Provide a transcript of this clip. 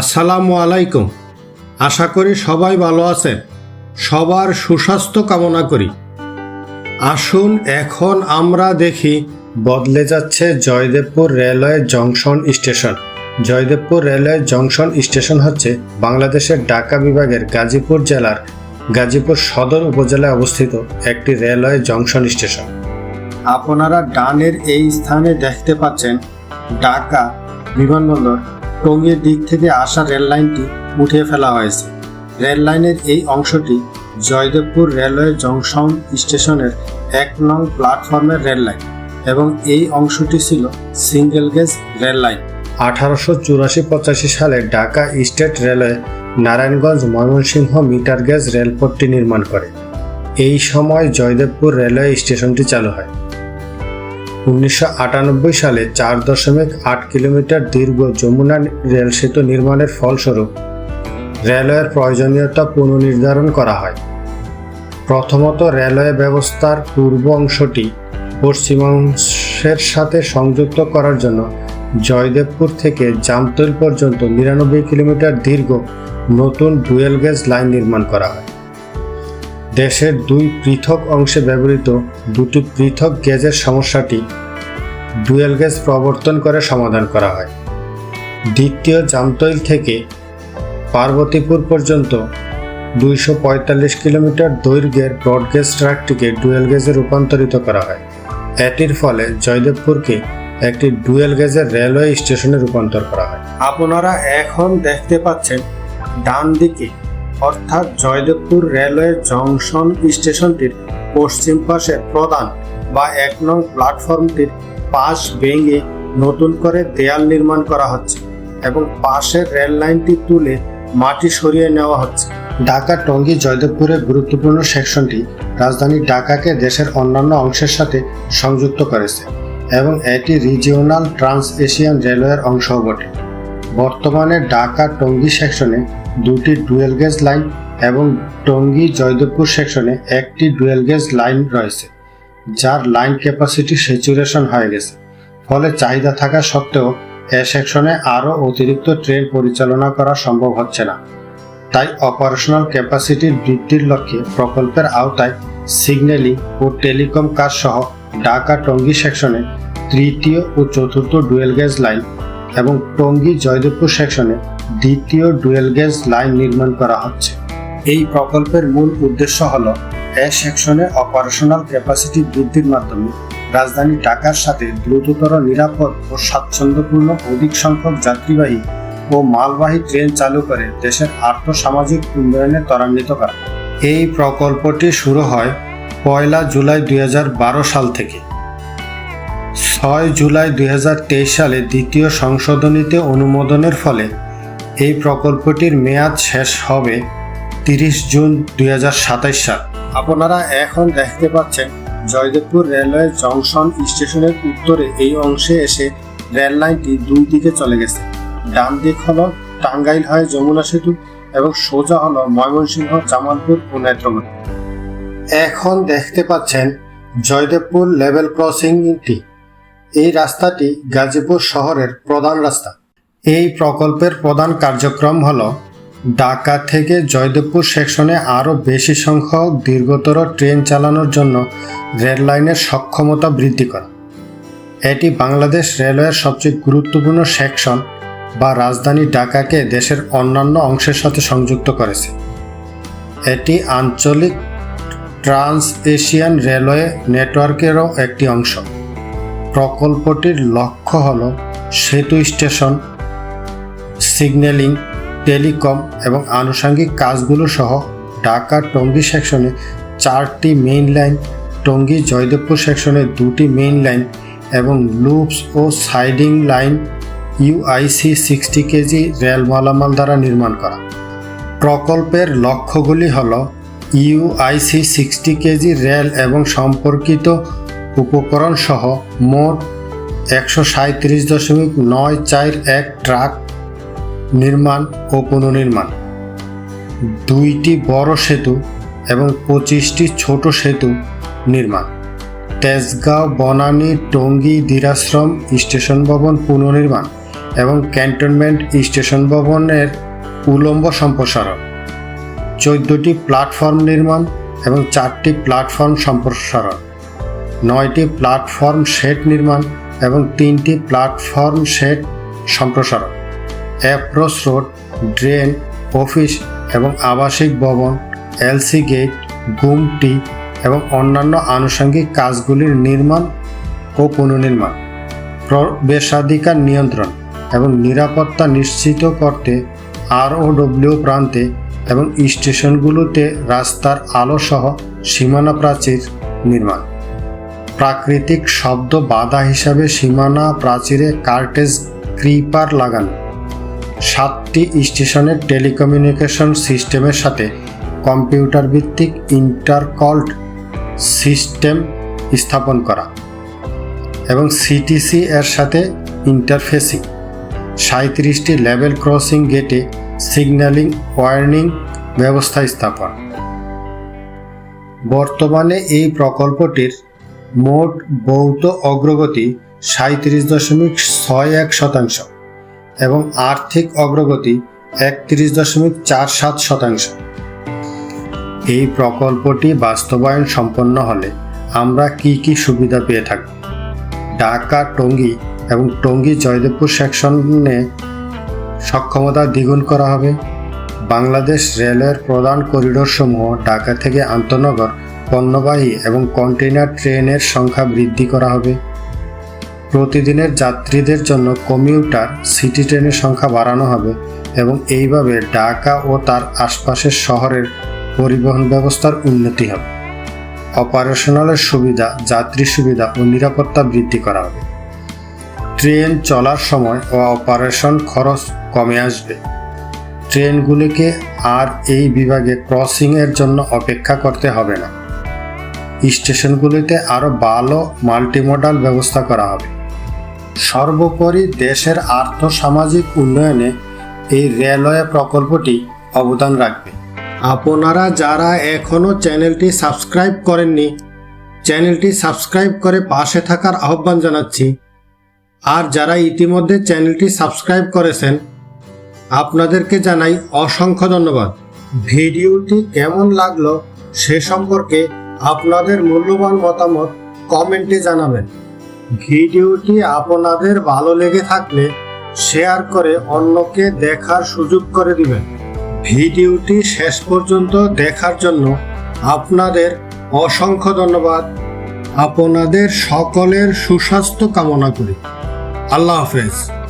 আসসালামু আলাইকুম। আশা করি সবাই ভালো আছেন। সবার সুস্বাস্থ্য কামনা করি। আসুন, এখন আমরা দেখি বদলে যাচ্ছে Joydebpur railway junction station. Joydebpur railway junction station হচ্ছে বাংলাদেশের ঢাকা বিভাগের গাজীপুর জেলার গাজীপুর সদর উপজেলায় অবস্থিত একটি রেলওয়ে জংশন স্টেশন। আপনারা ডানের এই স্থানে দেখতে পাচ্ছেন ঢাকা বিমানবন্দর টঙ্গীর দিক থেকে আসা রেল লাইনটি উঠিয়ে ফেলা হয়েছে। রেল লাইনের এই অংশটি জয়দেবপুর রেলওয়ে জংশন স্টেশনের এক নং প্ল্যাটফর্মের রেল লাইন এবং এই অংশটি ছিল সিঙ্গেল গেজ রেল লাইন। আঠারোশো চুরাশি পঁচাশি সালে Dhaka state railway Narayanganj Mymensingh metre gauge রেলপথটি নির্মাণ করে। এই সময় জয়দেবপুর রেলওয়ে স্টেশনটি চালু হয়। উনিশশো আটানব্বই সালে চার দশমিক আট কিলোমিটার দীর্ঘ যমুনা রেল সেতু নির্মাণের ফলস্বরূপ রেলওয়ের প্রয়োজনীয়তা পুনর্নির্ধারণ করা হয়। প্রথমত রেলওয়ে ব্যবস্থার পূর্ব অংশটি পশ্চিমাংশের সাথে সংযুক্ত করার জন্য জয়দেবপুর থেকে জামতৈল পর্যন্ত নিরানব্বই কিলোমিটার দীর্ঘ নতুন ডুয়েল গেজ লাইন নির্মাণ করা হয়। দেশের দুই পৃথক অংশে ব্যবহৃত দুটি পৃথক গেজের সমস্যাটি ডুয়েল গেজ প্রবর্তন করে সমাধান করা হয়। দ্বিতীয় জামতৈল থেকে পার্বতীপুর পর্যন্ত দুইশো পঁয়তাল্লিশ কিলোমিটার দৈর্ঘ্যের ব্রডগেজ ট্র্যাকটিকে ডুয়েল গেজে রূপান্তরিত করা হয়। এটির ফলে জয়দেবপুরকে একটি ডুয়েল গেজের রেলওয়ে স্টেশনে রূপান্তর করা হয়। আপনারা এখন দেখতে পাচ্ছেন ডান দিকে অর্থাৎ জয়দেবপুর রেলওয়ে জংশন স্টেশনটির পশ্চিম পাশে প্রধান বা এক নং প্ল্যাটফর্মটির পাশ ভেঙে নতুন করে দেয়াল নির্মাণ করা হচ্ছে এবং পাশের রেল লাইনটি তুলে মাটি সরিয়ে নেওয়া হচ্ছে। ঢাকা টঙ্গী জয়দেবপুরের গুরুত্বপূর্ণ সেকশনটি রাজধানী ঢাকাকে দেশের অন্যান্য অংশের সাথে সংযুক্ত করেছে এবং এটি রিজিওনাল ট্রান্স এশিয়ান রেলওয়ের অংশও বটে। বর্তমানে ঢাকা টঙ্গী সেকশনে দুটি ডুয়েল গেজ লাইন এবং টঙ্গী জয়দেবপুর সেকশনে একটি ডুয়েল গেজ লাইন রয়েছে, যার লাইন ক্যাপাসিটি স্যাচুরেশন হয়ে গেছে। ফলে চাহিদা থাকা সত্ত্বেও এ সেকশনে আরও অতিরিক্ত ট্রেন পরিচালনা করা সম্ভব হচ্ছে না। তাই অপারেশনাল ক্যাপাসিটির বৃদ্ধির লক্ষ্যে প্রকল্পের আওতায় সিগন্যালিং ও টেলিকম কাজ সহ ঢাকা টঙ্গী সেকশনে তৃতীয় ও চতুর্থ ডুয়েল গেজ লাইন এবং টঙ্গী জয়দেবপুর সেকশনে দ্বিতীয় ডুয়েল গেজ লাইন নির্মাণ করা হচ্ছে। এই প্রকল্পের মূল উদ্দেশ্য হল এ সেকশনে অপারেশনাল ক্যাপাসিটি বৃদ্ধির মাধ্যমে রাজধানী ঢাকার সাথে দ্রুততর, নিরাপদ ও স্বাচ্ছন্দ্যপূর্ণ অধিক সংখ্যক যাত্রীবাহী ও মালবাহী ট্রেন চালু করে দেশের আর্থসামাজিক উন্নয়নে ত্বরান্বিত করা। এই প্রকল্পটি শুরু হয় পয়লা জুলাই দু হাজার বারো সাল থেকে। ছয় জুলাই দুই হাজার তেইশ সালে দ্বিতীয় সংশোধনীতে অনুমোদনের ফলে এই প্রকল্পটির মেয়াদ শেষ হবে তিরিশ জুন দু হাজার সাতাশ সাল। আপনারা এখন দেখতে পাচ্ছেন জয়দেবপুর রেলওয়ে জংশন স্টেশনের উত্তরে এই অংশে এসে রেল লাইনটি দুই দিকে চলে গেছে। ডান দিক হলো টাঙ্গাইল হয়ে যমুনা সেতু এবং সোজা হলো ময়মনসিংহ, জামালপুর ও নেত্রকোনা। এখন দেখতে পাচ্ছেন জয়দেবপুর লেভেল ক্রসিংটি। এই রাস্তাটি গাজীপুর শহরের প্রধান রাস্তা। এই প্রকল্পের প্রধান কার্যক্রম হল, ঢাকা থেকে জয়দেবপুর সেকশনে আরও বেশি সংখ্যক দীর্ঘতর ট্রেন চালানোর জন্য রেল লাইনের সক্ষমতা বৃদ্ধি করা। এটি বাংলাদেশ রেলওয়ের সবচেয়ে গুরুত্বপূর্ণ সেকশন বা রাজধানী ঢাকাকে দেশের অন্যান্য অংশের সাথে সংযুক্ত করেছে। এটি আঞ্চলিক ট্রান্স এশিয়ান রেলওয়ে নেটওয়ার্কেরও একটি অংশ। প্রকল্পটির লক্ষ্য হল সেতু স্টেশন, সিগন্যালিং, টেলিকম এবং আনুষঙ্গিক কাজগুলো সহ ঢাকা টঙ্গী সেকশনে চারটি মেইন লাইন, টঙ্গী জয়দেবপুর সেকশনে দুটি মেইন লাইন এবং লুপস ও siding line UIC sixty KG rail মালামাল দ্বারা নির্মাণ করা। প্রকল্পের লক্ষ্যগুলি হল ইউআইসি সিক্সটি কেজি রেল এবং সম্পর্কিত উপকরণ সহ মোট একশো সাঁত্রিশ দশমিক নয় চার এক ট্রাক নির্মাণ ও পুনর্নির্মাণ, দুইটি বড় সেতু এবং পঁচিশটি ছোট সেতু নির্মাণ, তেজগাঁও, বনানী, টঙ্গী, দিরাশ্রম স্টেশন ভবন পুনর্নির্মাণ এবং ক্যান্টনমেন্ট স্টেশন ভবনের উলম্ব সম্প্রসারণ, চোদ্দটি প্ল্যাটফর্ম নির্মাণ এবং চারটি প্ল্যাটফর্ম সম্প্রসারণ। নয়টি প্ল্যাটফর্ম শেড নির্মাণ এবং তিনটি প্ল্যাটফর্ম শেড সম্প্রসারণ। অ্যাপ্রোচ রোড ড্রেন অফিস এবং আবাসিক ভবন এলসি গেট গুমটি এবং অন্যান্য আনুষঙ্গিক কাজগুলির নির্মাণ ও পুনর্নির্মাণ। প্রবেশাধিকার নিয়ন্ত্রণ এবং নিরাপত্তা নিশ্চিত করতে আরওডব্লিউ প্রান্তে এবং স্টেশনগুলোতে রাস্তার আলোসহ সীমানা প্রাচীর নির্মাণ। প্রাকৃতিক শব্দ বাধা হিসাবে সীমানা প্রাচীরে কার্টেজ ক্রিপার লাগান। সাতটি স্টেশনের টেলিকমিউনিকেশন সিস্টেমের সাথে কম্পিউটার ভিত্তিক ইন্টারকল্ড সিস্টেম স্থাপন করা এবং সিটিসি এর সাথে ইন্টারফেসিং। সাঁত্রিশটি লেভেল ক্রসিং গেটে সিগন্যালিং ওয়ার্নিং ব্যবস্থা স্থাপন। বর্তমানে এই প্রকল্পটির মোট ভৌত অগ্রগতি সাঁত্রিশ দশমিক ছয় এক শতাংশ এবং আর্থিক অগ্রগতি একত্রিশ দশমিক চার সাত শতাংশ। এই প্রকল্পটি বাস্তবায়ন সম্পন্ন হলে আমরা কি কি সুবিধা পেয়ে থাকব? ঢাকা, টঙ্গী এবং টঙ্গী জয়দেবপুর সেকশনে সক্ষমতা দ্বিগুণ করা হবে। বাংলাদেশ রেলের প্রধান করিডোরসমূহ ঢাকা থেকে আন্তনগর পণ্যবাহী এবং কন্টেইনার ট্রেনের সংখ্যা বৃদ্ধি করা হবে। প্রতিদিনের যাত্রীদের জন্য কমিউটার সিটি ট্রেনের সংখ্যা বাড়ানো হবে এবং এইভাবে ঢাকা ও তার আশপাশের শহরের পরিবহন ব্যবস্থার উন্নতি হবে। অপারেশনালের সুবিধা, যাত্রী সুবিধা ও নিরাপত্তা বৃদ্ধি করা হবে। ট্রেন চলার সময় ও অপারেশন খরচ কমে আসবে। ট্রেনগুলিকে আর এই বিভাগে ক্রসিংয়ের জন্য অপেক্ষা করতে হবে না। স্টেশনগুলিতে আরও ভালো মাল্টিমোডাল ব্যবস্থা করা হবে। সর্বোপরি দেশের আর্থসামাজিক উন্নয়নে এই রেলওয়ে প্রকল্পটি অবদান রাখবে। আপনারা যারা এখনও চ্যানেলটি সাবস্ক্রাইব করেননি, চ্যানেলটি সাবস্ক্রাইব করে পাশে থাকার আহ্বান জানাচ্ছি। আর যারা ইতিমধ্যে চ্যানেলটি সাবস্ক্রাইব করেছেন, আপনাদেরকে জানাই অসংখ্য ধন্যবাদ। ভিডিওটি কেমন লাগল সে সম্পর্কে আপনাদের মূল্যবান মতামত কমেন্টে জানাবেন। ভিডিওটি আপনাদের ভালো লেগে থাকলে শেয়ার করে অন্যকে দেখার সুযোগ করে দিবেন। ভিডিওটি শেষ পর্যন্ত দেখার জন্য আপনাদের অসংখ্য ধন্যবাদ। আপনাদের সকলের সুস্বাস্থ্য কামনা করি। আল্লাহ হাফেজ।